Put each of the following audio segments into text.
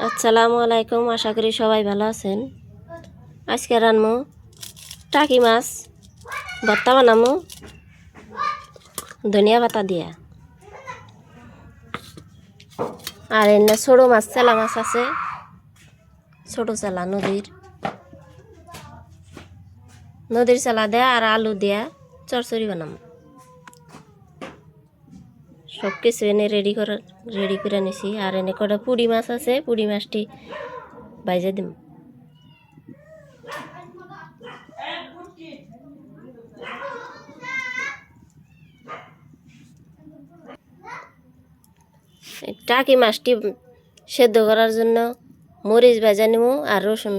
আসসালামু আলাইকুম, আশা করি সবাই ভালো আছেন। আজকে রানমু টাকি মাছ, ভর্তা বানামো ধনিয়া পাতা দিয়া। আর এনে ছোটো মাছ, চেলা মাছ আছে, ছোটো চেলা নদীর। নদীর চেলা দেয়া আর আলু দেয়া, চরচড়ি বানাম সব কিছু এনে রেডি করা রেডি করে নিছি। আর এনে কটা পুঁড়ি মাছ আছে, পুঁড়ি মাছটি বাইজে দিম। টাকি মাছটি সেদ্ধ করার জন্য মরিচ ভাজা নিমু আর রসুন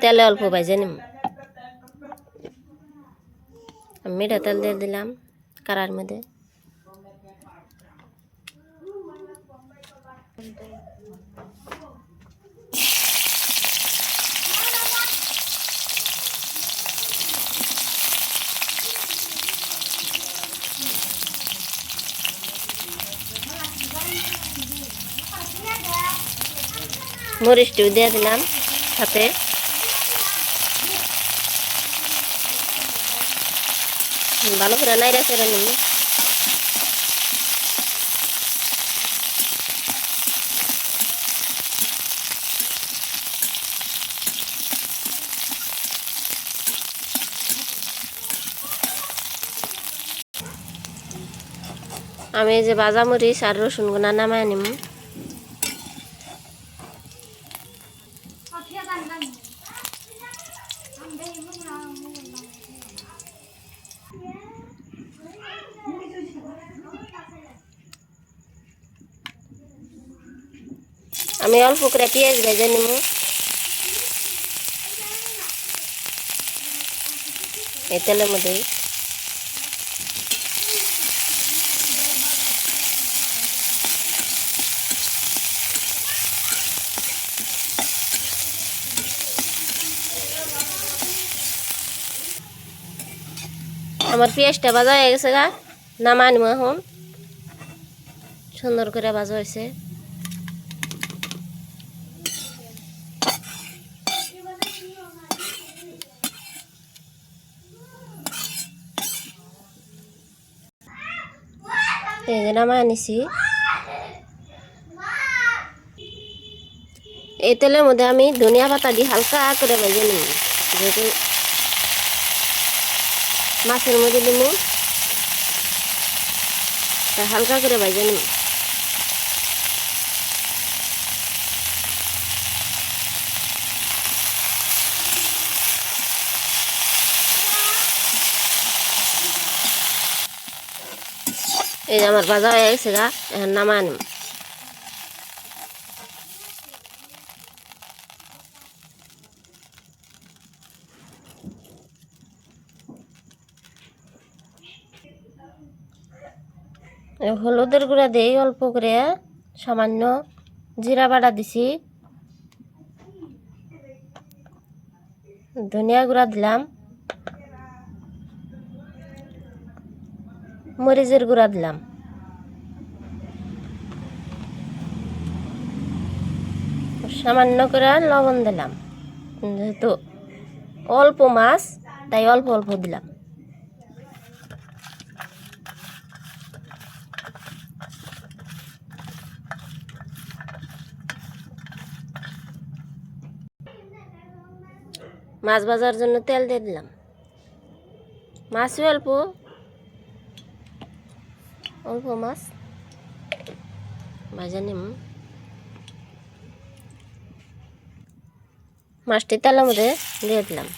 তেলে অল্প ভাজা নিমু। মিঠা তেল দিয়ে দিলাম কারার মধ্যে। মরিচটিও দিয়ে দিলাম সাথে ভালো করে নাইরা করে নিন আমি যে বাজা মরিচ আর রসুন গুনা নামায় নিম। আমি অল্প করে পেঁয়াজ ভেজে নিব। এই তেলের মধ্যেই আমার পেঁয়াজটা ভাজা হয়ে গেছে গা, নামা নিব এখন। সুন্দর করে ভাজা হয়েছে। এই যে নামা আনিছি। এই তেলের মধ্যে আমি ধনিয়া পাতা দিয়ে হালকা করে ভেজে নিই যেহেতু মাছের মধ্যে দিব হালকা করে ভেজে নিই এই যে আমার ভাজা হয়ে গেছে গা, এখন নামা আনিম। হলুদের গুঁড়া দিই অল্প করে, সামান্য জিরা বাটা দিছি। ধনিয়া গুঁড়া দিলাম। মরিচের গুঁড়া দিলাম। সামান্য করে লবণ দিলাম। যেহেতু অল্প মাছ, তাই অল্প অল্প দিলাম। মাছ ভাজার জন্য তেল দিয়ে দিলাম। মাছও অল্প অল্প মাছ। ভাজা নিম মাছটি তেলের মধ্যে দিয়ে দিলাম।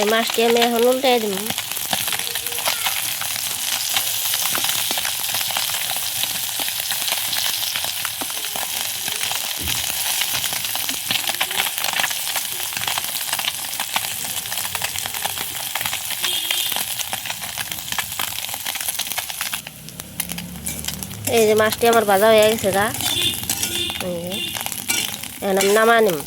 এই মাছটি আমি এখন উল্টাই দিব। এই যে মাছটি আমার ভাজা হয়ে গেছে গা। এখন আমি নামা নিম।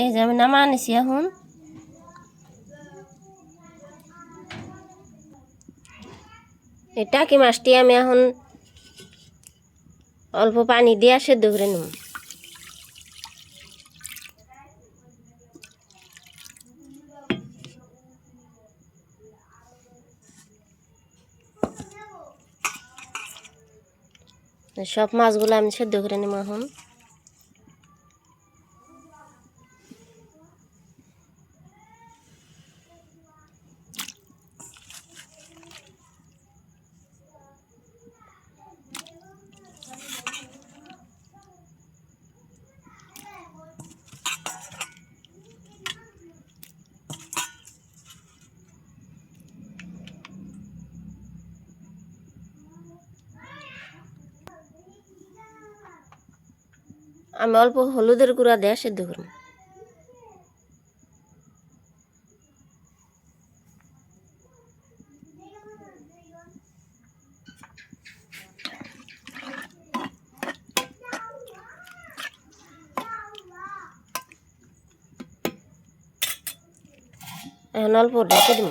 এই যে আমি নামা আনিছি এখন। এই টাকি মাছটি আমি এখন অল্প পানি দিয়ে সেদ্ধ করে নেব সব মাছগুলো আমি সেদ্ধ করে নেব এখন। আমি অল্প হলুদের গুঁড়া দিয়ে সেদ্ধ করব। এখন অল্প ঢেকে দিব।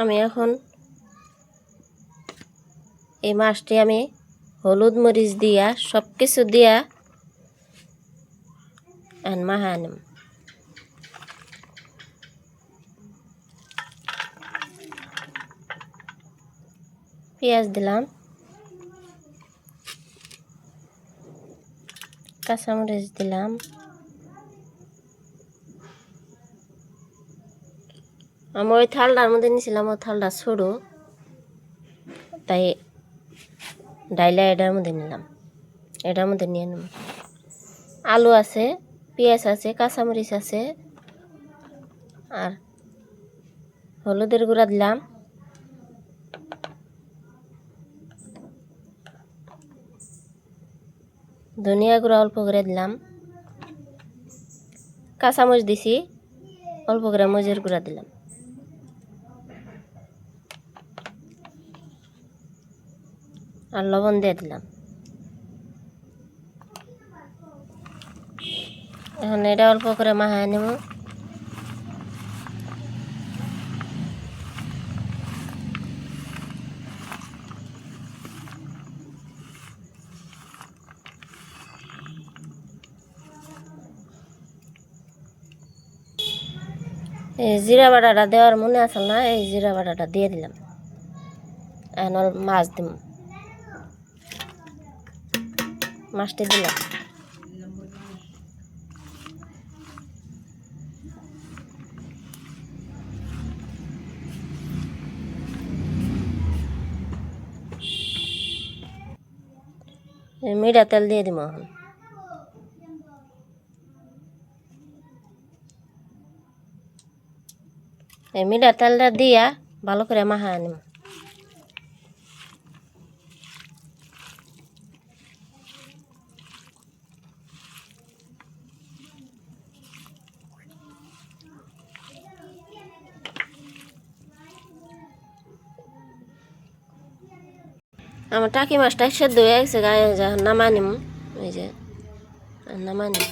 আমি এখন এই মাছটি আমি হলুদ মরিচ দিয়া সব কিছু দিয়া মাহা আনিম। পেঁয়াজ দিলাম। কাঁচামরিচ দিলাম। আমি ওই থালটার মধ্যে নিয়েছিলাম ওই থালটা ছোটো তাই ডাইলা এটার মধ্যে নিলাম। এটার মধ্যে নিয়ে নিলাম আলু আছে, পেঁয়াজ আছে, কাঁচামরিচ আছে, আর হলুদের গুঁড়া দিলাম। ধনিয়া গুঁড়া অল্প করে দিলাম। কাঁচামরিচ দিছি, অল্প করে মরিচের গুঁড়া দিলাম। আর লবণ দিয়ে দিলাম। এখন এটা অল্প করে মাহায় নেব। এই জিরা বাটাটা দেওয়ার মনে আসল না? এই জিরা বাটাটা দিয়ে দিলাম। এখন মাছ দিম। মাছটি দিলাম। মিঠা তেল দিয়ে দিব এখন। এই মিঠা তেলটা দিয়া ভালো করে মাখা আনিম আমার টাকি মাছটা সেদ্ধ হয়ে গেছে, গায়ে যখন নামানিম, ওই যে, নামানিম।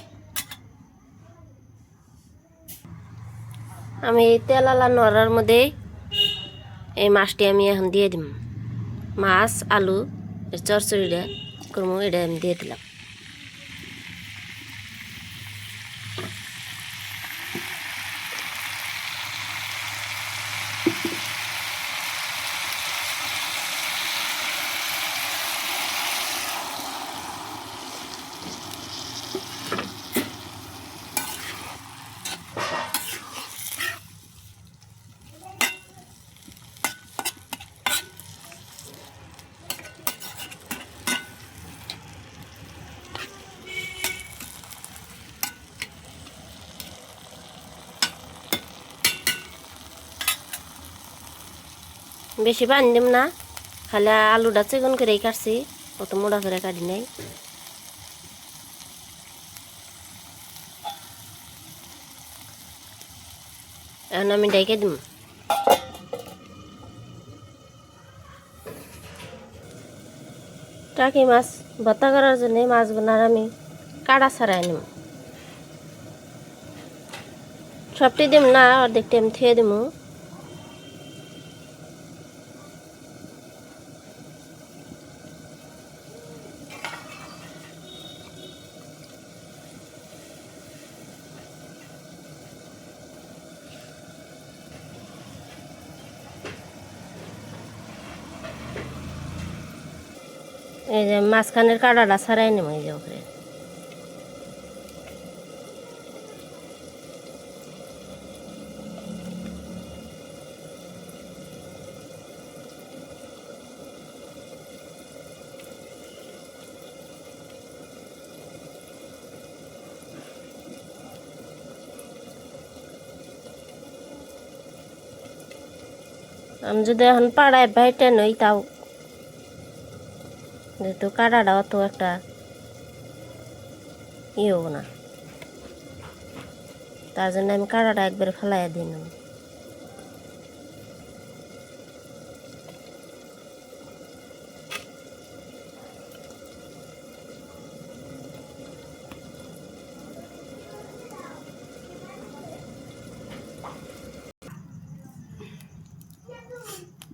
আমি এই তেল নড়ার মধ্যে এই মাছটি আমি এখন দিয়ে দিম। মাছ, আলু চরচড়িটা করব এটা আমি দিয়ে দিলাম। বেশি পানি দিম না। খালি আলুটা চিকন করেই কাটছি অত মোড়া করে কাটি নাই। এখন আমি ডাইকে দিম। টাকি মাছ ভর্তা করার জন্য মাছগুলার আমি কাটা ছাড়াই নিম। সবটি দিম না অর্ধেকটি আমি থুয়ে দিমু। এই যে মাঝখানের কাটাটা ছাড়াই নেব, এই যে ওপরে। আমি যদি এখন পাড়ায় বাইটে নই, তাও যেহেতু কাটাটা অত একটা ই হব না। তার জন্য আমি কাটাটা একবার ফেলাইয়া দিলাম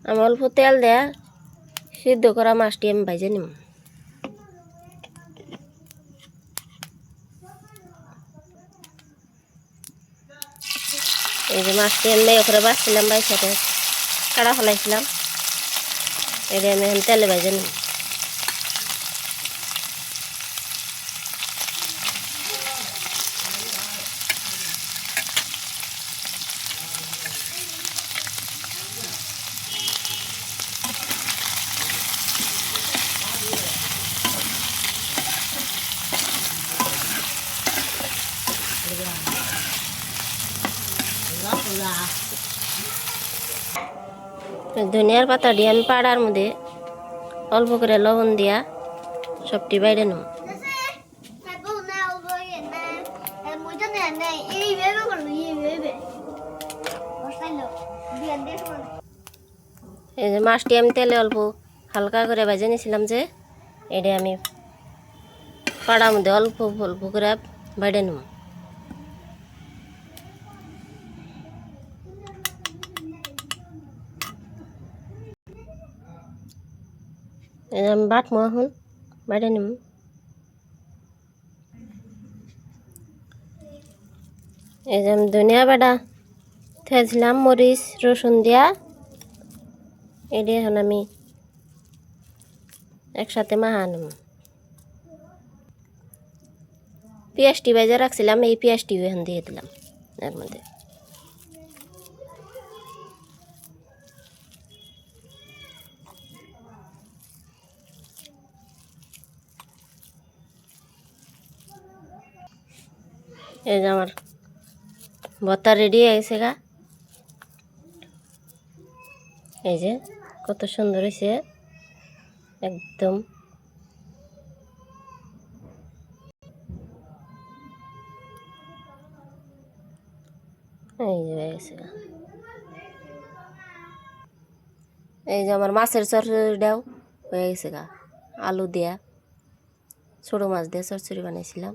আমি অল্প তেল দেয়া সিদ্ধ করা মাছটি আমি ভাজে নিম। এই যে মাছটি আমি ওখানে বাঁচছিলাম বাইসাতে কাড়া ফেলাইছিলাম। এটা আমি তেলে ভাজে নিম। ধনিয়ার পাতা দিয়ে আমি পাড়ার মধ্যে অল্প করে লবণ দিয়া সবটি বাইরে নেব। এই যে মাছটি আমি তেলে অল্প হালকা করে ভেজে নিয়েছিলাম যে এটা আমি পাড়ার মধ্যে অল্প অল্প করে বাইরে নেব। আমি বাটমো এখন বাইরে নিম। এই যে আমি ধনিয়া বাটা থেয়েছিলাম মরিচ, রসুন দিয়া। এটা এখন আমি একসাথে মাহা নিম পেঁয়াজটি ভেজে রাখছিলাম, এই পেঁয়াজটি এখন দিয়ে দিলাম, এর মধ্যে। এই যে আমার ভর্তা রেডি হয়ে গেছে গা। এই যে কত সুন্দর হয়েছে। একদম। এই যে হয়ে গেছে গা। এই যে আমার মাছের চরচড়িটাও হয়ে গেছে গা। আলু দেয়া, ছোটো মাছ দিয়ে চরচড়ি বানাইছিলাম।